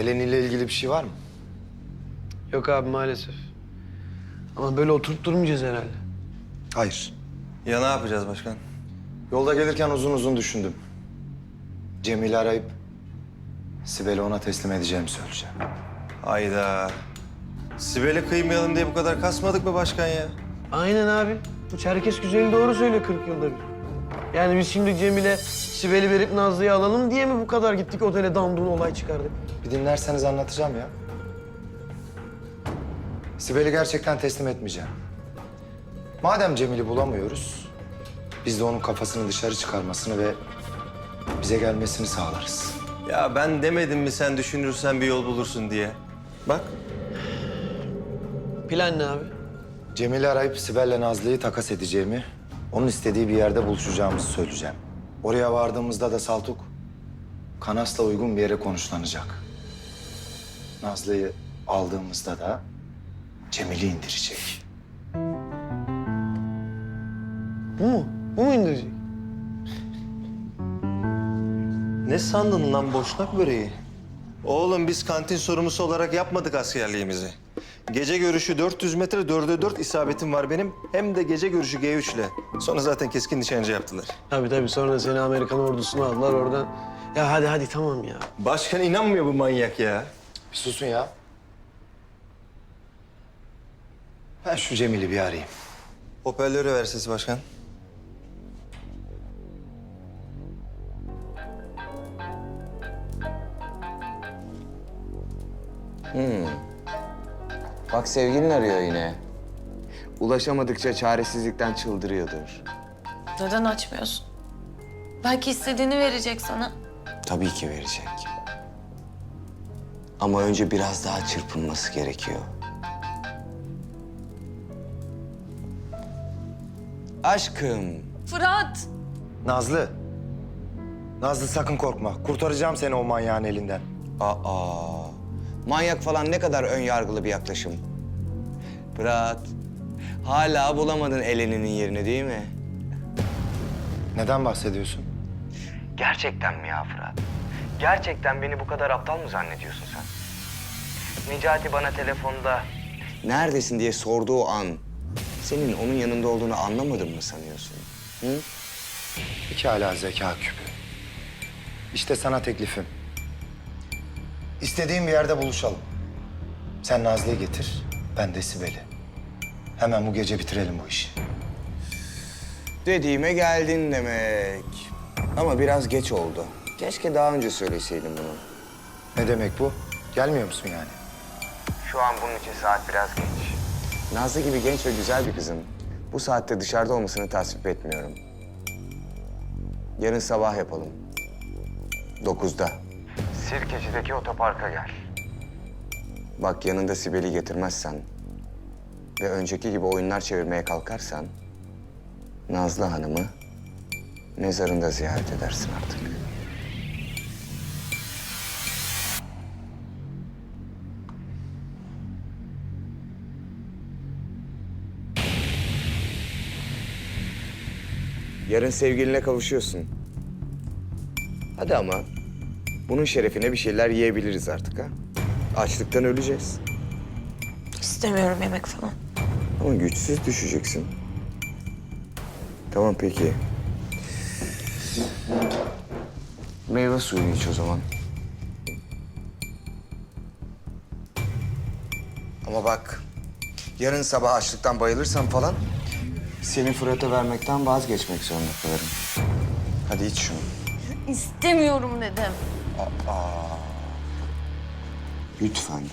Eleni ile ilgili bir şey var mı? Yok abi maalesef. Ama böyle oturup durmayacağız herhalde. Hayır. Ya ne yapacağız başkan? Yolda gelirken uzun uzun düşündüm. Cemil'i arayıp Sibel'i ona teslim edeceğimi söyleyeceğim. Hayda. Sibel'e kıymayalım diye bu kadar kasmadık mı başkan ya? Aynen abi. Bu Çerkes güzeli doğru söylüyor 40 yılda bir. Yani biz şimdi Cemil'e Sibel'i verip Nazlı'yı alalım diye mi bu kadar gittik otele damdum olay çıkardık? Bir dinlerseniz anlatacağım ya. Sibel'i gerçekten teslim etmeyeceğim. Madem Cemil'i bulamıyoruz, biz de onun kafasını dışarı çıkarmasını ve bize gelmesini sağlarız. Ya ben demedim mi sen düşünürsen bir yol bulursun diye. Bak Plan ne abi? Cemil'i arayıp Sibel'le Nazlı'yı takas edeceğimi, onun istediği bir yerde buluşacağımızı söyleyeceğim. Oraya vardığımızda da Saltuk, Kanas'la uygun bir yere konuşlanacak. Nazlı'yı aldığımızda da Cemil'i indirecek. Bu mu? Bu mu indirecek? ne sandın lan boşnak böreği? Oğlum biz kantin sorumlusu olarak yapmadık askerliğimizi. Gece görüşü 400 metre, dörde dört isabetim var benim. Hem de gece görüşü G3 ile. Sonra zaten keskin nişancı yaptılar. Tabii tabii sonra seni Amerikan ordusuna aldılar oradan. Ya hadi hadi tamam ya. Başkan inanmıyor bu manyak ya. Bir susun ya. Ben şu Cemil'i bir arayayım. Hoparlörü ver sesi başkan. Bak sevgilin arıyor yine. Ulaşamadıkça çaresizlikten çıldırıyordur. Neden açmıyorsun? Belki istediğini verecek sana. Tabii ki verecek. Ama önce biraz daha çırpınması gerekiyor. Aşkım. Fırat! Nazlı. Nazlı sakın korkma. Kurtaracağım seni o manyağın elinden. Aa. Manyak falan ne kadar ön yargılı bir yaklaşım. Fırat. Hala bulamadın Eleni'nin yerini değil mi? Neden bahsediyorsun? Gerçekten mi ya Fırat? Gerçekten beni bu kadar aptal mı zannediyorsun sen? Necati bana telefonda... Neredesin diye sorduğu an... ...senin onun yanında olduğunu anlamadın mı sanıyorsun? Hı? Hala zeka küpü. İşte sana teklifim. İstediğin bir yerde buluşalım. Sen Nazlı'yı getir, ben de Sibel'i. Hemen bu gece bitirelim bu işi. Dediğime geldin demek. Ama biraz geç oldu. Keşke daha önce söyleseydin bunu. Ne demek bu? Gelmiyor musun yani? Şu an bunun için saat biraz geç. Nazlı gibi genç ve güzel bir kızın bu saatte dışarıda olmasını tasvip etmiyorum. Yarın sabah yapalım. Dokuzda. Sirkeci'deki otoparka gel. Bak yanında Sibel'i getirmezsen ve önceki gibi oyunlar çevirmeye kalkarsan Nazlı Hanım'ı mezarında ziyaret edersin artık. Yarın sevgiline kavuşuyorsun. Hadi ama bunun şerefine bir şeyler yiyebiliriz artık ha. Açlıktan öleceğiz. İstemiyorum yemek falan. Ama güçsüz düşeceksin. Tamam peki. Meyve suyunu iç o zaman. Ama bak, yarın sabah açlıktan bayılırsam falan... ...seni Fırat'a vermekten vazgeçmek zorunda kalırım. Hadi iç şunu. İstemiyorum dedim. Lütfen.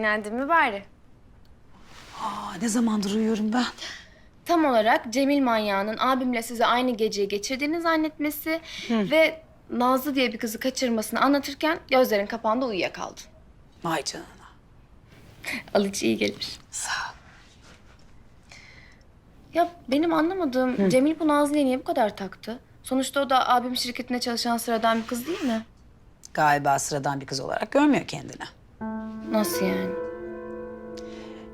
Dinlendin mi bari? Aa, ne zamandır uyuyorum ben. Tam olarak Cemil manyağının abimle size aynı geceyi geçirdiğini zannetmesi ve Nazlı diye bir kızı kaçırmasını anlatırken gözlerin kapağında uyuyakaldın. Vay canına. Alıcı iyi gelir. Sağ ol. Ya benim anlamadığım Cemil bu Nazlı'ya niye bu kadar taktı? Sonuçta o da abim şirketinde çalışan sıradan bir kız değil mi? Galiba sıradan bir kız olarak görmüyor kendini. Nasıl yani?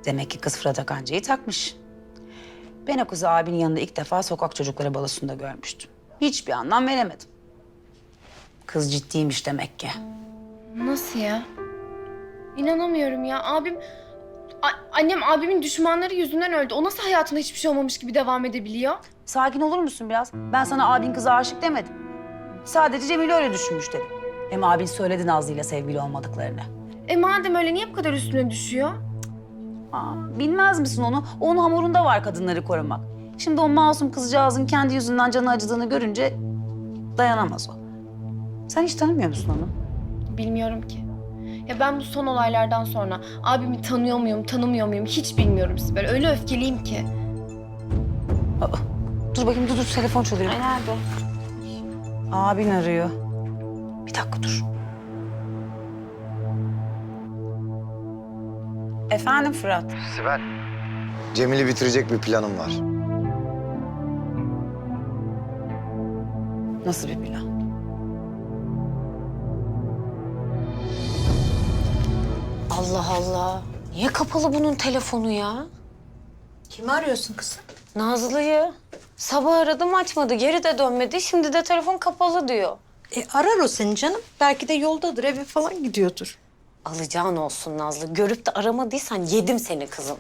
Demek ki kız Fırat Akancı'yı takmış. Ben o kızı abinin yanında ilk defa sokak çocukları balosunda görmüştüm. Hiçbir anlam veremedim. Kız ciddiymiş demek ki. Nasıl ya? İnanamıyorum ya. Abim... A- annem abimin düşmanları yüzünden öldü. O nasıl hayatında hiçbir şey olmamış gibi devam edebiliyor? Sakin olur musun biraz? Ben sana abin kıza aşık demedim. Sadece Cemil öyle düşünmüş dedim. Hem abin söyledi Nazlı ile sevgili olmadıklarını. E madem öyle niye bu kadar üstüne düşüyor? Aa, bilmez misin onu? Onun hamurunda var kadınları korumak. Şimdi o masum kızcağızın kendi yüzünden canı acıdığını görünce dayanamaz o. Sen hiç tanımıyor musun onu? Bilmiyorum ki. Ya ben bu son olaylardan sonra abimi tanıyor muyum, tanımıyor muyum hiç bilmiyorum Sibel. Öyle öfkeliyim ki. Aa, dur bakayım dur dur telefon çalıyor. Ay nerede? Abin arıyor. Bir dakika dur. Efendim Fırat. Sibel. Cemil'i bitirecek bir planım var. Nasıl bir plan? Allah Allah. Niye kapalı bunun telefonu ya? Kimi arıyorsun kızım? Nazlı'yı. Sabah aradım açmadı. Geri de dönmedi. Şimdi de telefon kapalı diyor. E arar o seni canım. Belki de yoldadır, eve falan gidiyordur. Alacağın olsun Nazlı. Görüp de aramadıysan yedim seni kızım.